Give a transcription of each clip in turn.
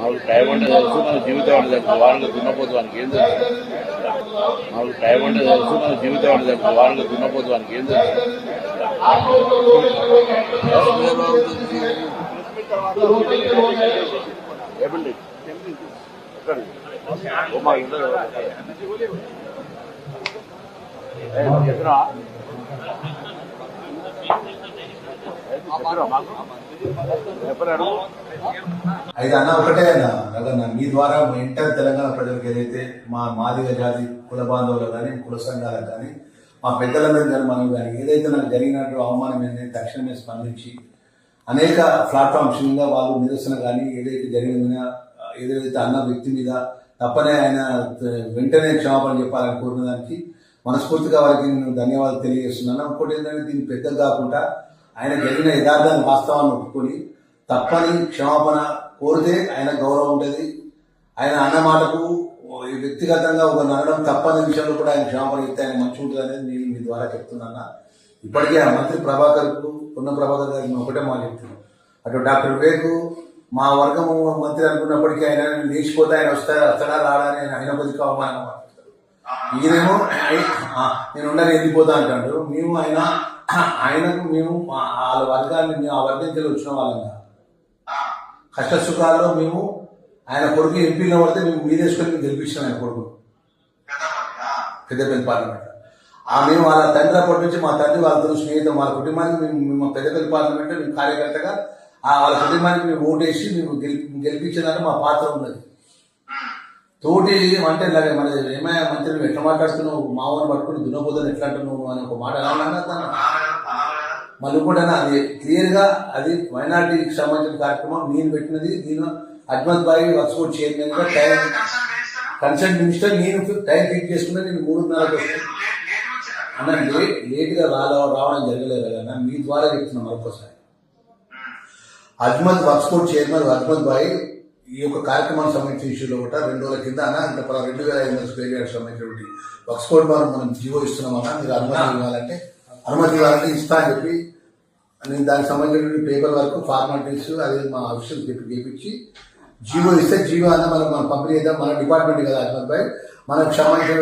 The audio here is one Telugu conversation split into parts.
మాకు టైం అంటే తెలుసు మన జీవితం అంటే తెలుసు. వారంలో దున్నపోతు వానికి ఏం తెలుసు? మాకు టైం అంటే తెలుసు మన జీవితం అంటే తెలుసు. వారంలో దున్నపోతు వానికి ఏం తెలుసు? ఏమండి? ఎక్కడ మాకు? అయితే అన్న ఒకటే అన్న. రగన్న మీ ద్వారా ఎంటర్ తెలంగాణ ప్రజలకు ఏదైతే మా మాదిగ జాతి కుల బాంధవులు కానీ కుల సంఘాలకు కానీ మా పెద్దలందరూ కానీ మనం కానీ ఏదైతే నాకు జరిగినట్టు అవమానం ఏంటంటే తక్షణమే స్పందించి అనేక ప్లాట్ఫామ్స్ మీద వాళ్ళు నిరసన కానీ ఏదైతే జరిగిన ఏదైతే అన్న వ్యక్తి మీద తప్పనే ఆయన వెంటనే క్షమాపణ చెప్పాలని కోరిన దానికి మనస్ఫూర్తిగా వారికి నేను ధన్యవాదాలు తెలియజేస్తున్నాను. ఇంకోటి ఏంటంటే దీన్ని పెద్దలు కాకుండా ఆయన జరిగిన యథార్థాన్ని వాస్తవాన్ని ఒప్పుకొని తప్పని క్షమాపణ కోరితే ఆయన గౌరవం ఉంటుంది. ఆయన అన్న మాటకు ఈ వ్యక్తిగతంగా ఒక నడడం తప్పని విషయంలో కూడా ఆయన క్షమాపణ ఇస్తే ఆయన మంచి ఉంటుంది అనేది నేను మీ ద్వారా చెప్తున్నా ఇప్పటికే ఆ మంత్రి ప్రభాకర్కు ఉన్న ప్రభాకర్ గారికి ఒకటే మాట చెప్తున్నాను అటు డాక్టర్ వివేక్ మా వర్గము మంత్రి అనుకున్నప్పటికీ ఆయన లేచిపోతే ఆయన వస్తా వస్తాడా రాడా అని ఆయన ఆయన కొద్దిగా అవమానంగా ఈయనేమో నేను ఉండని వెళ్ళిపోతా అంటాడు. మేము ఆయన ఆయనకు మేము వాళ్ళ వర్గాన్ని మేము ఆ వర్గం నుంచి వచ్చిన వాళ్ళంగా కష్ట సుఖాల్లో మేము ఆయన కొడుకు ఎంపీలో పడితే మేము మీరేసుకొని మేము గెలిపించాం ఆయన కొడుకు. పెద్దపల్లి పార్లమెంట్. ఆ మేము వాళ్ళ తండ్రి అప్పటి నుంచి మా తండ్రి వాళ్ళతో స్నేహితం వాళ్ళ కుటుంబానికి మేము మేము పెద్దపల్లి పార్లమెంట్ మేము కార్యకర్తగా ఆ వాళ్ళ కుటుంబానికి మేము ఓటేసి మేము గెలిపి గెలిపించడానికి మా పాత్ర ఉన్నది. తోటి అంటే ఇలాగే మన ఏమయ్యా మంత్రి నువ్వు ఎట్లా మాట్లాడుతున్నావు? మామూలు పట్టుకుని దున్నపోదని ఎట్లా అంటున్నావు అని ఒక మాట అలా మళ్ళీ కూడా అది క్లియర్గా అది మైనార్టీకి సంబంధించిన కార్యక్రమం నేను పెట్టినది నేను అజ్మత్ బాయి వర్క్స్పోర్ట్ చైర్మన్గా టైం కన్సల్ట్ మినిస్టర్ నేను టైం ఫిక్స్ చేసుకున్నా నేను మూడున్నరకు అన్న లేట్ లేట్గా రావ రావడం జరగలేదు కదా మీ ద్వారా చెప్తున్నా మరొకసారి. అజ్మత్ వర్క్స్పోర్ట్ చైర్మన్ అజ్మత్ బాయ్ ఈ యొక్క కార్యక్రమానికి సంబంధించిన ఇష్యూలో కూడా రెండు రోజుల కింద అన్న అంటే రెండు వేల ఐదు వందల స్క్వేర్ యార్డ్ సంబంధించినటువంటి వర్క్స్పోర్ట్ బార్ మనం జీవో ఇస్తున్నామన్నా మీరు అనుమతి ఇవ్వాలంటే అనుమతి ఇవ్వాలంటే ఇస్తా అని చెప్పి నేను దానికి సంబంధించిన పేపర్ వర్క్ ఫార్మాలిటీస్ అది మా ఆఫీసర్ చెప్పి చేపించి జీవో ఇస్తే జీవో అన్న మనం మనం పంపిణీ చేద్దాం. మన డిపార్ట్మెంట్ కదా అజ్మత్ భాయ్. మనకు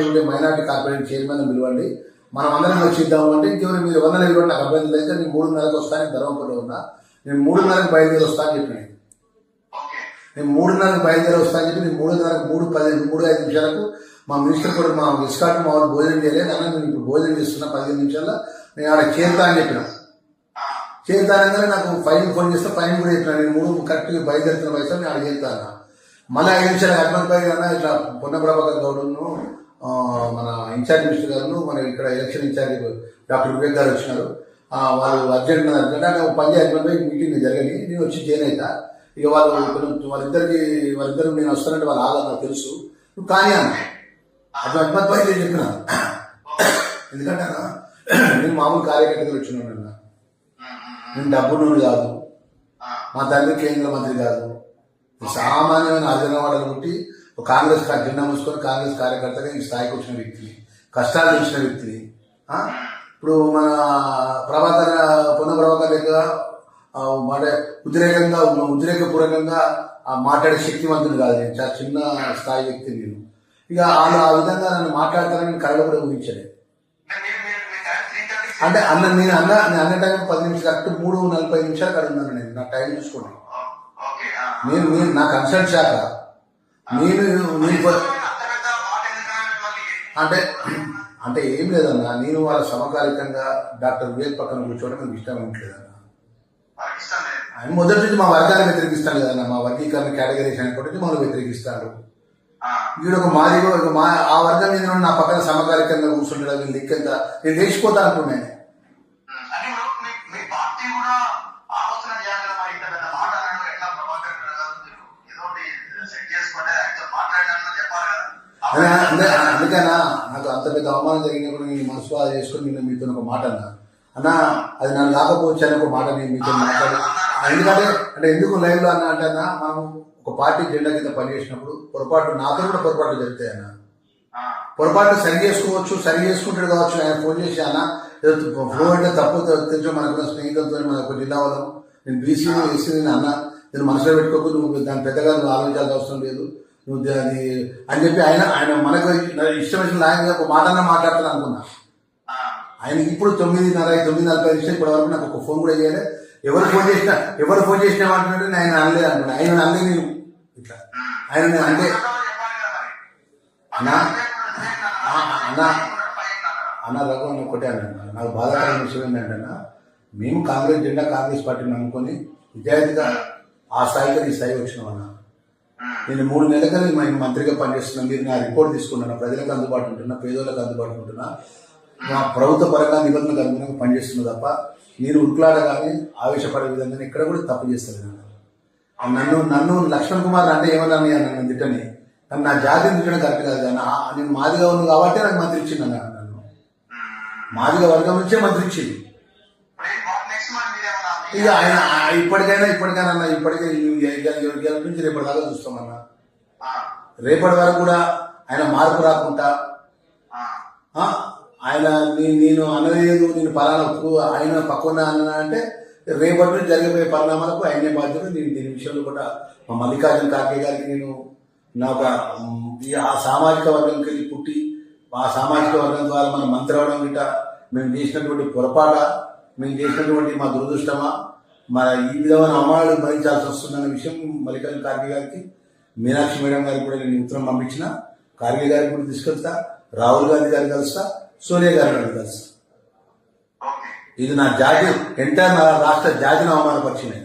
ఉండే మైనార్టీ కార్పొరేట్ చైర్మన్ పిలవండి. మనం అందరం వచ్చిద్దాం అంటే ఇంకేమైనా మీరు వందల ఇవ్వండి నాకు అభ్యర్థులు అయితే నేను మూడున్నరకు వస్తాను ధర్మపురంలో ఉన్నా. నేను మూడున్నరకు బయలుదేరి వస్తాను అని చెప్పిన. నేను మూడున్నరకు బయలుదేరి వస్తాను చెప్పి నేను మూడున్నరకు మూడు పదిహేను మూడు ఐదు నిమిషాలకు మా మినిస్టర్ కూడా మా విస్కాట్ మా వాళ్ళు భోజనం చేయలేదు. అన్న నేను ఇప్పుడు భోజనం చేస్తున్నా పదిహేను నిమిషాల్లో. నేను ఆడ చేరుతా అని చెప్పిన. చేరుతానగానే నాకు ఫైన్ ఫోన్ చేస్తే ఫైన్ కూడా ఇట్లా నేను మూడు కరెక్ట్గా బయలుదేరుతున్న వయసులో నేను చేస్తాను చేరుతాను మళ్ళీ ఐదు నిమిషాలు హనుమంత్ భాయ్ అన్న ఇట్లా పొన్నప్రభాకర్ గౌడ్ను మన ఇన్ఛార్జ్ మినిస్టర్ గారు మన ఇక్కడ ఎలక్షన్ ఇన్ఛార్జ్ డాక్టర్ వివేక్ గారు వచ్చినారు. వాళ్ళు అర్జెంట్ అర్జెంట్ అంటే పంజాబ్ హనుమంత్ మీటింగ్ జరిగింది. నేను వచ్చి జాయిన్ అవుతా ఇక వాళ్ళు కొంచెం వాళ్ళిద్దరికి వాళ్ళిద్దరు నేను వస్తానంటే వాళ్ళు ఆగా నాకు తెలుసు. నువ్వు కానీ అన్న. అది హనుమంత్ నేను చెప్పిన. ఎందుకంటే నేను మామూలు కార్యకర్తలు వచ్చినాను అన్న. నేను డబ్బును కాదు. మా తండ్రి కేంద్ర మంత్రి కాదు. సామాన్యమైన అర్జనవాడలు పుట్టి ఒక కాంగ్రెస్ జెండా మూసుకొని కాంగ్రెస్ కార్యకర్తగా ఈ స్థాయికి వచ్చిన వ్యక్తిని కష్టాలు చూసిన వ్యక్తిని? ఇప్పుడు మన ప్రభాకర్ పొన్న ప్రభాకర్ ఆ, మాట ఉద్రేకంగా ఉద్రేకపూర్వకంగా ఆ మాట్లాడే శక్తివంతుడు కాదు నేను. చాలా చిన్న స్థాయి వ్యక్తి నేను. ఇక వాళ్ళు ఆ విధంగా నన్ను మాట్లాడతారని నేను కళలో కూడా ఊహించలేదు. అంటే అన్న నేను అన్న నేను అన్న టైం పది నిమిషాలు కరెక్ట్ మూడు నలభై నిమిషాలు అక్కడ ఉన్నాను నేను నా టైం చూసుకోండి. నేను నేను నా కన్సల్ట్ శాఖ నేను అంటే అంటే ఏం లేదన్నా నేను వాళ్ళ సమకాలికంగా డాక్టర్ వివేక్ పక్కన కూర్చోవడం నాకు ఇష్టం ఉండలేదన్న ఆయన మొదటి నుంచి మా వర్గాన్ని వ్యతిరేకిస్తాను కదన్న మా వర్గీకరణ కేటగిరీస్ అనుకుంటే మమ్మల్ని వ్యతిరేకిస్తాడు. వీడు ఒక మాదిగో ఒక మా ఆ వర్గం మీద నా పక్కన సమకాలికంగా కూర్చుంటాడు వీళ్ళు దిక్కంతా నేను లేచిపోతా అనుకున్నాను. కూడా ఆలోచన చేయాలి కదా మరి. ఇంత పెద్ద మాట అన్నాడు ఎట్లా ప్రభాకర్ గారు కాదు మీరు? ఏదో ఒకటి సెట్ చేసుకుంటే ఆయనతో మాట్లాడాలని చెప్పాలి కదా. అదే అందే అందుకేనా నాకు అంత పెద్ద అవమానం జరిగినప్పుడు నేను మనసు చేసుకుని నేను మీతో ఒక మాట అన్నా. అన్నా అది నన్ను కాకపోవచ్చు అని ఒక మాట నేను మీతో మాట్లాడి ఎందుకంటే అంటే ఎందుకు లైవ్లో అన్నా అంటే అన్న మనం ఒక పార్టీ జెండా కింద పనిచేసినప్పుడు పొరపాటు నాతో కూడా పొరపాటు జరుగుతాయి అన్న. పొరపాటు సరి చేసుకోవచ్చు సరి చేసుకుంటాడు కావచ్చు ఆయన ఫోన్ చేసి అన్న ఫ్లో అంటే తప్పు తెలుసు? మనకున్న స్నేహితులతో మన ఒక జిల్లా వాళ్ళం. నేను బీసీ ఎస్సీ నేను అన్న. నేను మనసులో పెట్టుకోకు నువ్వు దాని పెద్దగా నువ్వు ఆలోచించాల్సిన అవసరం లేదు. నువ్వు అది అని చెప్పి ఆయన ఆయన మనకు ఇష్టం వచ్చిన ఆయన ఒక మాట మాట్లాడతాను అనుకున్నా. ఆయన ఇప్పుడు తొమ్మిదిన్నర తొమ్మిది నలభై నిమిషం ఇప్పటి వరకు నాకు ఒక ఫోన్ కూడా చేయలే. ఎవరు ఫోన్ చేసినా ఎవరు ఫోన్ చేసినా అంటున్నాడు ఆయన అనలేదు అనుకున్నా. ఆయన అనలే నేను. ఇట్లా. ఆయన నేను అంటే మరి. అన్న రఘు నేను ఒకటే నాకు బాధాకరమైన విషయం ఏంటంటే అన్న, మేము కాంగ్రెస్ జెండా కాంగ్రెస్ పార్టీని నమ్ముకొని విద్యార్థిగా ఆ స్థాయికి ఈ స్థాయి వచ్చినాం అన్న నేను మూడు నెలలుగా నేను మంత్రిగా పనిచేస్తున్నాను. మీరు నా రిపోర్ట్ తీసుకున్నాను ప్రజలకు అందుబాటు ఉంటున్నా పేదోళ్ళకి అందుబాటు ఉంటున్నా. నా ప్రభుత్వ పరంగా నిబంధనలకు అనుగుణంగా పనిచేస్తున్నా తప్ప నేను ఉట్లాడగానే ఆవేశపడే విధంగా ఇక్కడ కూడా తప్పు చేస్తాను నన్ను నన్ను లక్ష్మణ్ కుమార్ అంటే ఏమన్నా నన్ను తిట్టని నా జాతిని తిట్టడం కరెక్ట్ కాదు కానీ నేను మాదిగా ఉన్నాను కాబట్టి నాకు మంత్రి ఇచ్చింది అన్న. మాదిగ వర్గం నుంచే మంత్రి ఇచ్చింది. ఇక ఆయన ఇప్పటికైనా ఇప్పటికైనా అన్న ఇప్పటికే ఈ- నుంచి రేపటి దాకా చూస్తామన్నా. రేపటి వరకు కూడా ఆయన మార్పు రాకుండా ఆయన నేను అనలేదు నేను పలానా ఆయన పక్కన అన్న అంటే రేపటి నుంచి జరిగిపోయే పరిణామాలకు ఆయనే బాధ్యత. నేను దీని విషయంలో కూడా మా మల్లికార్జున ఖార్గే గారికి నేను నా ఒక, ఆ సామాజిక వర్గంకి ఆ సామాజిక వర్గం ద్వారా మనం మంత్రి అవడం గిట్ట మేము చేసినటువంటి పొరపాట మేము చేసినటువంటి మా దురదృష్టమా మన ఈ విధమైన అవమానాలు భరించాల్సి వస్తుందన్న విషయం మల్లికార్జున ఖార్గే గారికి మీనాక్షి మేడం గారికి కూడా నేను ఉత్తరం పంపించిన. ఖార్గే గారికి కూడా తీసుకెళ్తా రాహుల్ గాంధీ గారిని కలుస్తా సోనియా గారి గారిని కలుస్తా. ఓకే. ఇది నా జాతి ఎంటైర్ నా రాష్ట్ర జాతిని అవమానపరిచింది